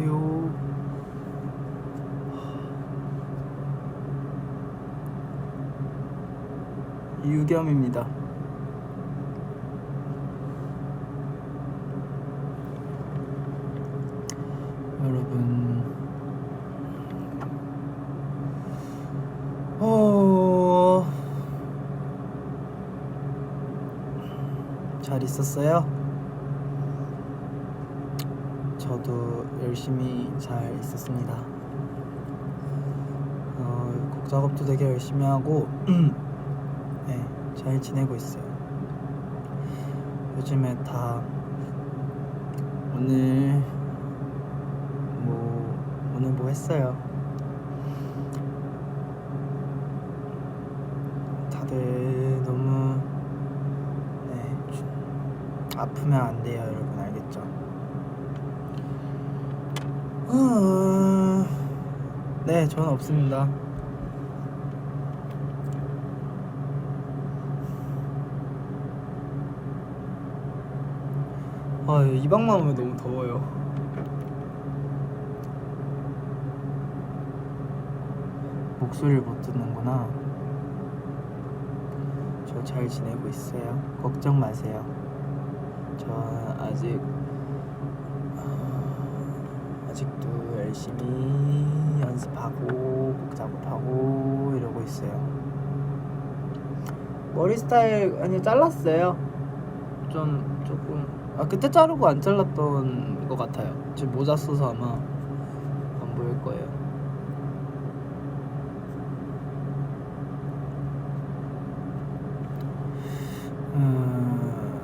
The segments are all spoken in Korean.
안녕하세요. 유겸입니다. 여러분, 어, 잘 있었어요? 저도 열심히 잘 있었습니다. 어, 곡 작업도 되게 열심히 하고, 네, 잘 지내고 있어요. 요즘에 다 오늘 뭐 오늘 뭐 했어요? 다들 너무 네 주- 아프면 안 돼요, 여러분 알겠죠? 어... 네, 저는 없습니다. 아, 이 방만 오면 너무 더워요. 목소리를 못 듣는구나. 저 잘 지내고 있어요. 걱정 마세요. 저 아직 어, 아직도 열심히 연습하고 곡 작업하고 이러고 있어요. 머리 스타일 아니 잘랐어요. 좀 조금 아 그때 자르고 안 잘랐던 것 같아요. 지금 모자 써서 아마 안 보일 거예요. 음,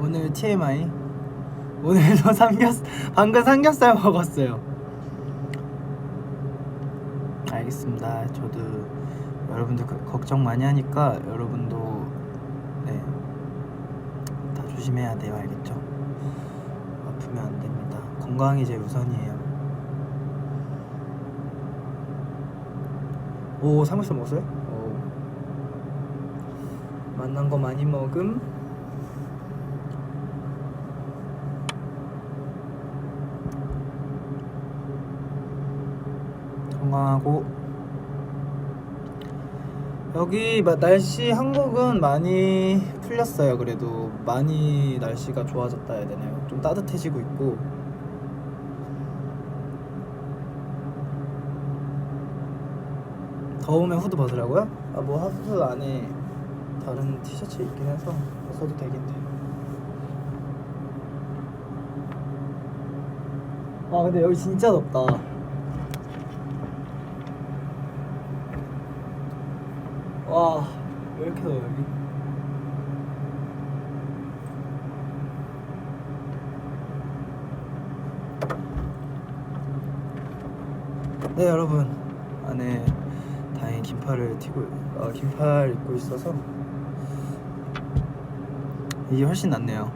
오늘 TMI 오늘도 삼겹 방금 삼겹살 먹었어요. 알겠습니다. 저도 여러분들 그- 걱정 많이 하니까 여러분도 네. 다 조심해야 돼요. 알겠죠? 아프면 안 됩니다. 건강이 제일 우선이에요. 오, 삼겹살 먹었어요? 오. 만난 거 많이 먹음. 건강하고 여기 마- 날씨 한국은 많이 풀렸어요. 그래도 많이 날씨가 좋아졌다 해야 되나요? 좀 따뜻해지고 있고 더우면 후드 벗으라고요? 아뭐 후드 안에 다른 티셔츠 있긴 해서 벗어도 되긴 돼요. 아 근데 여기 진짜 덥다. 와, 왜 이렇게 더워 여기? 네 여러분 안에 다행히 긴팔을 튀고 어, 긴팔 입고 있어서 이게 훨씬 낫네요.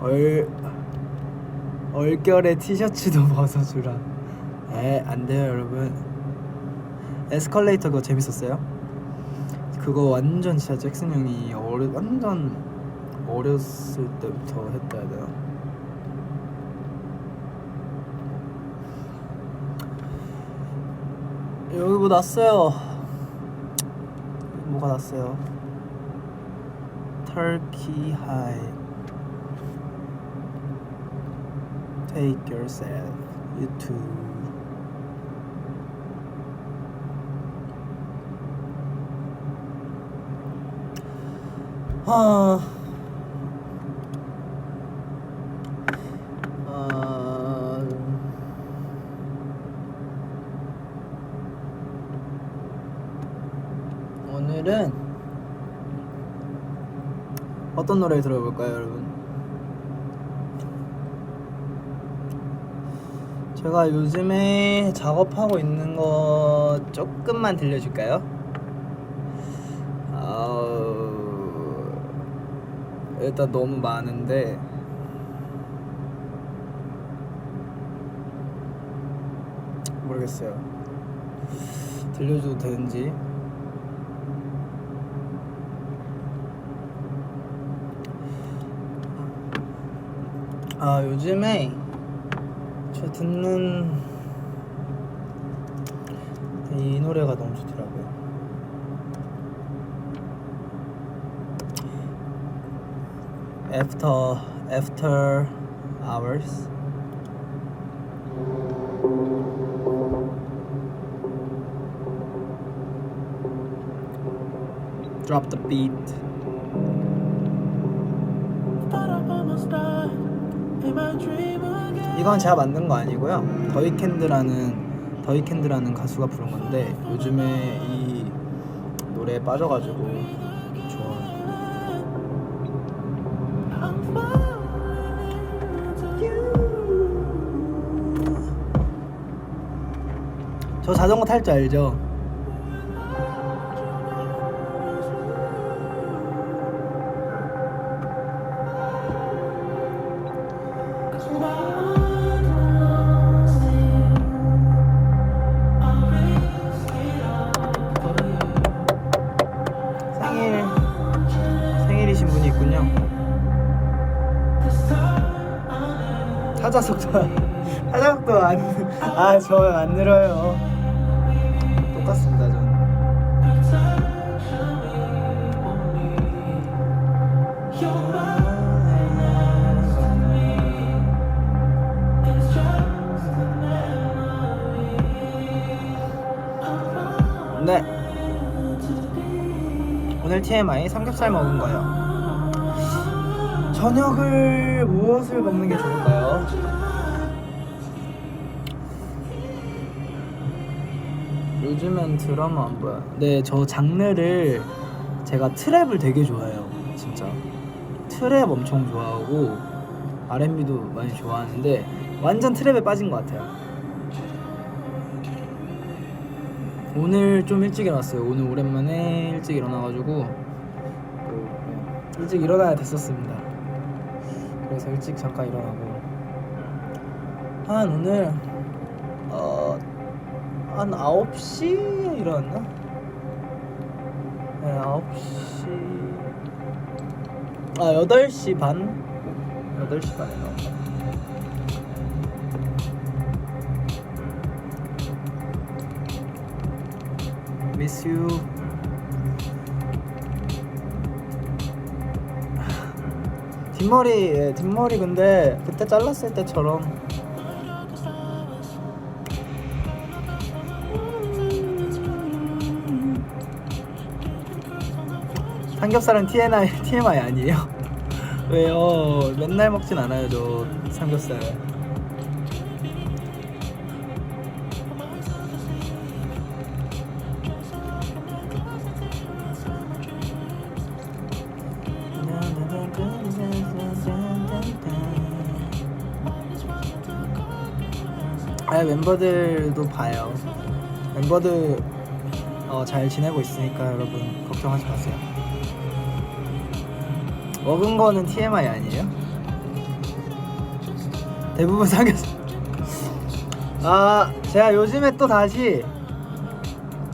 얼 얼결에 티셔츠도 벗어주라. 에, 안 돼요, 여러분. 에스컬레이터 그거 재밌었어요? 그거 완전 진짜 잭슨 형이 어려 완전 어렸을 때부터 했다 해야 되나? 여기 뭐 났어요. 뭐가 났어요? 터키 하이. Take yourself. YouTube. 아. 아. 오늘은 어떤 노래 들어볼까요, 여러분? 제가 요즘에 작업하고 있는 거 조금만 들려줄까요? 어... 일단 너무 많은데 모르겠어요. 들려줘도 되는지. 아 요즘에 저 듣는 이 노래가 너무 좋더라고요. After After Hours. Drop the beat. 이건 제가 만든 거 아니고요. 더이캔드라는 더이캔드라는 가수가 부른 건데 요즘에 이 노래에 빠져가지고 좋아요. 저 자전거 탈 줄 알죠? 생 타자석도 타자석도 안아저 안 늘어요. 똑같습니다 전. 네. 오늘 TMI 삼겹살 먹은 거요. 저녁을 무엇을 먹는 게 좋을까요? 요즘엔 드라마 안 봐요. 네, 저 장르를 제가 트랩을 되게 좋아해요. 진짜. 트랩 엄청 좋아하고 R&B도 많이 좋아하는데 완전 트랩에 빠진 것 같아요. 오늘 좀 일찍 일어났어요. 오늘 오랜만에 일찍 일어나가지고 또 일찍 일어나야 됐었습니다. 그래서 일찍 잠깐 일어나고 한 오늘 어, 한 9시에 일어났나? 네, 9시 아 8시 반? 8시 반에 나온다 Miss 뒷머리 예, 뒷머리 근데 그때 잘랐을 때처럼 삼겹살은 TMI, TMI 아니에요? 왜요? 맨날 먹진 않아요 저 삼겹살 아 멤버들도 봐요. 멤버들 어, 잘 지내고 있으니까 여러분 걱정하지 마세요. 먹은 거는 TMI 아니에요? 대부분 삼겹살 아 제가 요즘에 또 다시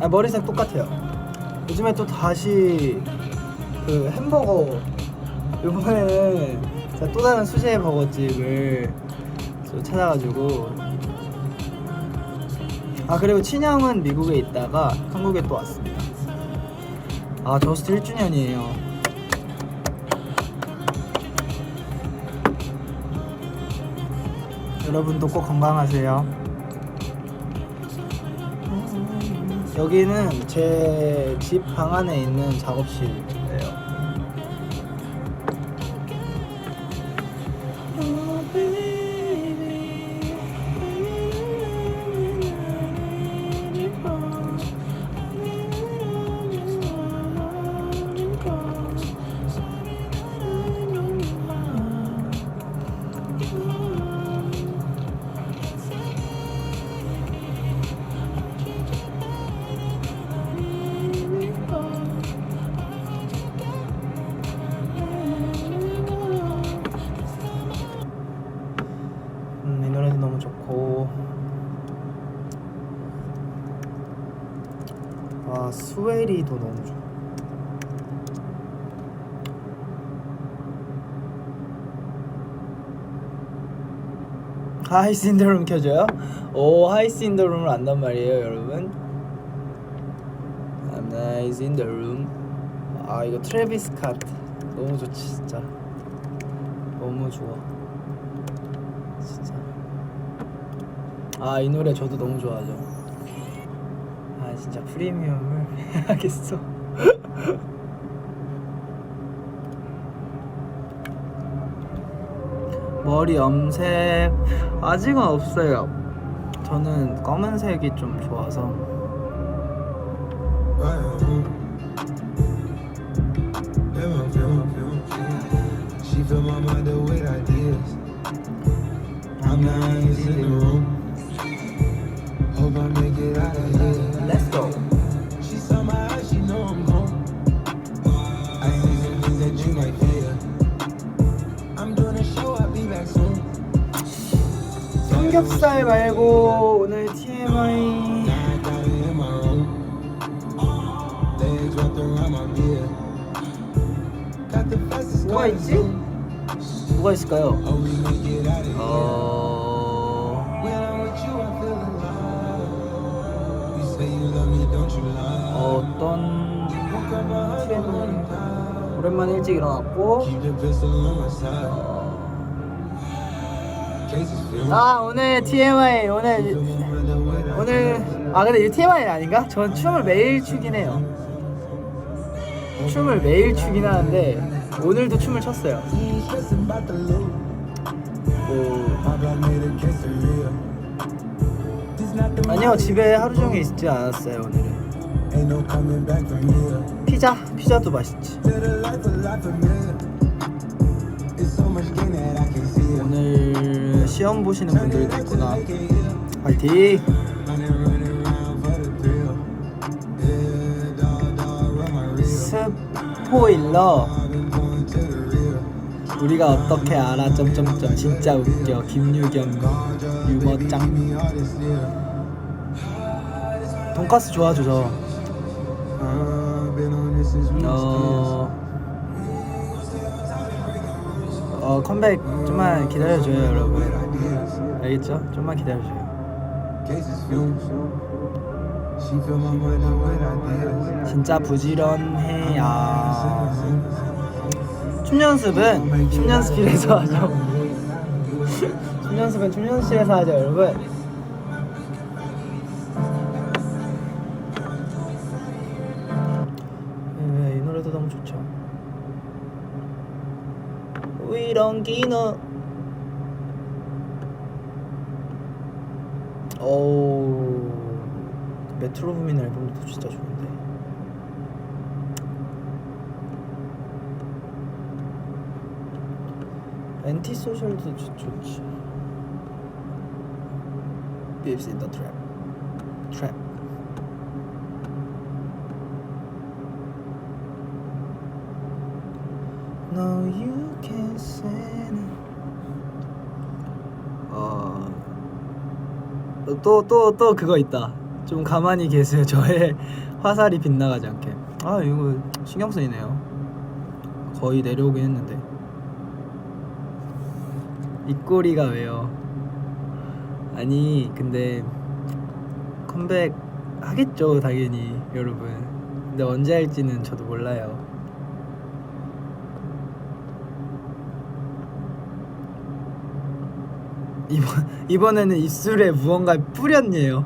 아 머리색 똑같아요. 요즘에 또 다시 그 햄버거 이번에는 제가 또 다른 수제 버거집을 또 찾아가지고 아 그리고 친형은 미국에 있다가 한국에 또 왔습니다. 아 저스트 1주년이에요. 여러분도 꼭 건강하세요. 여기는 제 집 방 안에 있는 작업실이에요 아 스웨리도 너무 좋고 하이스 인더룸 켜줘요? 오 하이스 인더룸을 안단 말이에요 여러분. The room 아 이거 트래비스 스캇 너무 좋지 진짜. 너무 좋아. 진짜. 아 이 노래 저도 너무 좋아하죠. 아 진짜 프리미엄을 해야겠어 머리 염색 아직은 없어요. 저는 검은색이 좀 좋아서. Go. She saw my eyes, she know I'm home. I see some things that you might fear. I'm doing a show, I'll be back soon. 삼겹살 말고 오늘 TMI Now I got it in my room. Legs wrapped around my beard. Got the fastest 뭐가 car in 있지? Zoom. 뭐가 있을까요? Oh, we make it out of here. 어 어떤 time. 오랜만에 일찍 일어났고 아 오늘 TMI 오늘 오늘 아 근데 이 TMI 아닌가? 전 춤을 매일 추긴 해요. 춤을 매일 추긴 하는데 오늘도 춤을 췄어요. Ain't 아니요 집에 하루 종일 있지 않았어요 오늘은. 피자 피자도 맛있지. 오늘 시험 보시는 분들도 있구나. Reel. 스포일러 우리가 어떻게 알아 점점점 진짜 웃겨 김유경 this year. 돈까스 좋아하죠 저. 어... 어 컴백 좀만 기다려줘요 여러분. 알겠죠? 좀만 기다려줘요. 진짜 부지런해야 춤 연습은 춤 연습실에서 하죠. 춤 연습은 춤 연습실에서 하죠 여러분. 네, 이 노래도 너무 좋죠. give no 오 메트로 부민 앨범도 진짜 좋은데 엔티 소셜도 좋, 좋지. Beeps in the trap. Trap. No you can say no. 어또또 또 그거 있다. 좀 가만히 계세요. 저의 화살이 빗나가지 않게. 아 이거 신경 쓰이네요. 거의 내려오긴 했는데 입꼬리가 왜요? 아니 근데 컴백 하겠죠 당연히 여러분. 근데 언제 할지는 저도 몰라요. 이번 이번에는 입술에 무언가 뿌렸네요.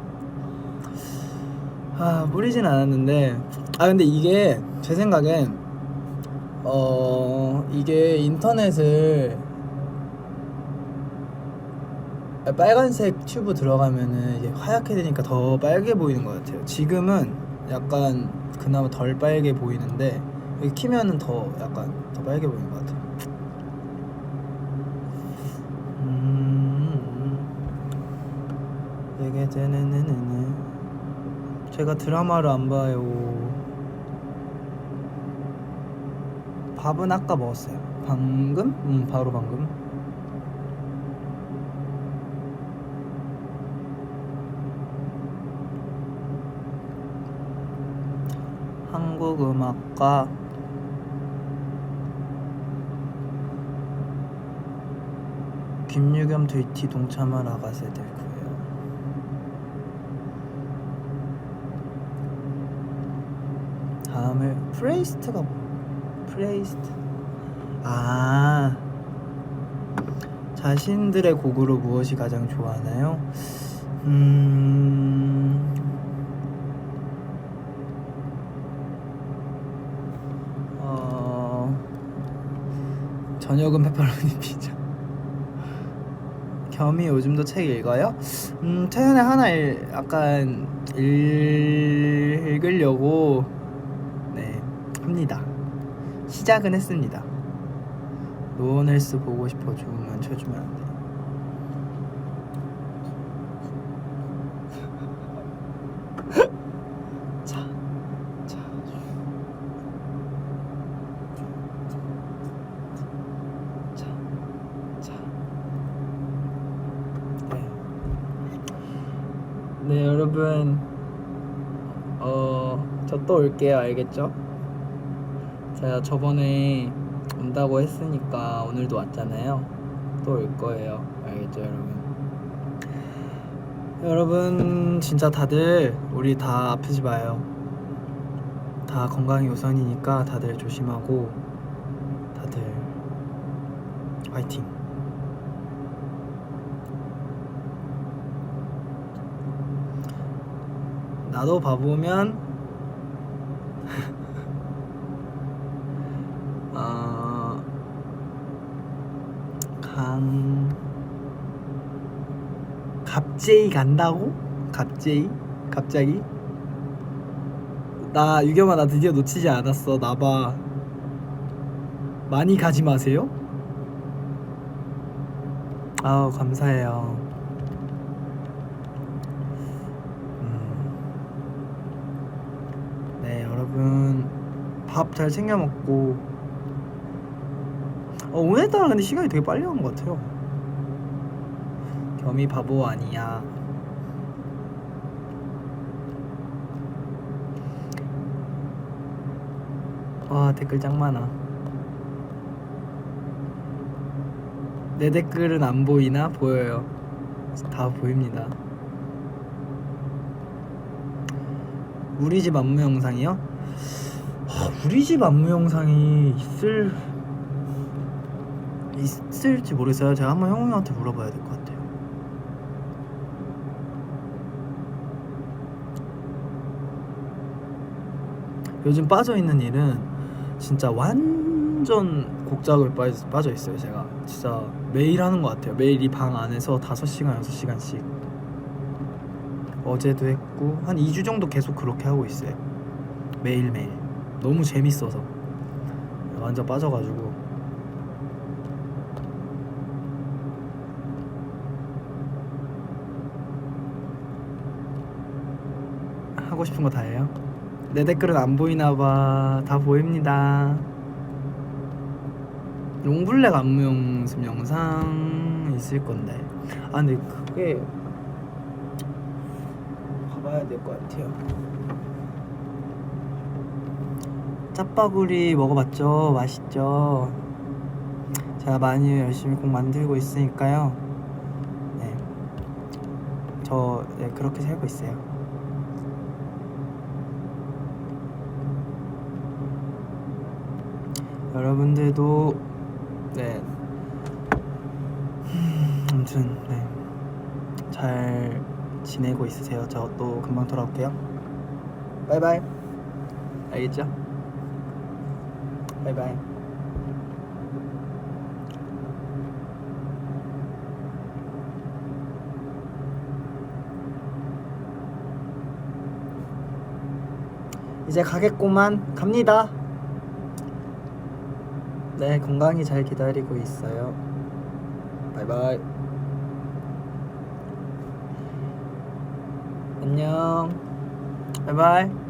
아 뿌리진 않았는데. 아 근데 이게 제 생각엔 어 이게 인터넷을 빨간색 튜브 들어가면은 이게 하얗게 되니까 더 빨개 보이는 것 같아요. 지금은 약간 그나마 덜 빨개 보이는데 이렇게 키면은 더 약간 더 빨개 보이는 것 같아요. 음, 이게 되네네네네. 제가 드라마를 안 봐요. 밥은 아까 먹었어요. 방금? 음, 바로 방금. 한국 음악과 김유겸 트위티 동참한 아가새들 구해요. 다음을 프레이스트가 프레이스트 아 자신들의 곡으로 무엇이 가장 좋아하나요? 음 어, 저녁은 페퍼로니 피자. 겸이 요즘도 책 읽어요? 음, 최근에 하나 읽, 약간 읽으려고 네 합니다. 시작은 했습니다. 노원헬스 보고 싶어 주문 쳐주면 안 돼. 자, 자. 자, 자. 네. 네, 여러분. 어, 저 또 올게요. 알겠죠? 제가 저번에 온다고 했으니까 오늘도 왔잖아요. 또 올 거예요. 알겠죠, 여러분? 여러분, 진짜 다들 우리 다 아프지 마요. 다 건강이 우선이니까 다들 조심하고 다들 화이팅. 나도 바보면 어, 강 갑자기 간다고? 갑자기? 갑자기? 나 유겸아 나 드디어 놓치지 않았어 나봐 많이 가지 마세요 아우 감사해요 음. 네 여러분 밥 잘 챙겨 먹고. 어, 오늘따라 근데 시간이 되게 빨리 간 것 같아요. 겸이 바보 아니야. 와 댓글 짱 많아. 내 댓글은 안 보이나? 보여요. 다 보입니다. 우리 집 안무 영상이요? 하, 우리 집 안무 영상이 있을 있을지 모르겠어요. 제가 한번 형님한테 물어봐야 될 것 같아요. 요즘 빠져 있는 일은 진짜 완전 곡작을 빠져, 빠져 있어요 제가. 진짜 매일 하는 것 같아요. 매일 이 방 안에서 5시간 6시간씩. 어제도 했고 한 2주 정도 계속 그렇게 하고 있어요. 매일매일 너무 재밌어서 완전 빠져가지고 하고 싶은 거 다 해요? 내 댓글은 안 보이나 봐. 다 보입니다. 롱블랙 안무 연습 영상 있을 건데. 아 근데 그게 가봐야 될 것 같아요. 짜파구리 먹어봤죠? 맛있죠? 제가 많이 열심히 꼭 만들고 있으니까요. 네. 저 네, 그렇게 살고 있어요. 여러분들도 네 음, 아무튼 네잘 지내고 있으세요. 저 또 금방 돌아올게요. 바이바이. 알겠죠? 바이바이. 이제 가겠구만. 갑니다. 네, 건강히 잘 기다리고 있어요. 바이바이. 안녕. 바이바이.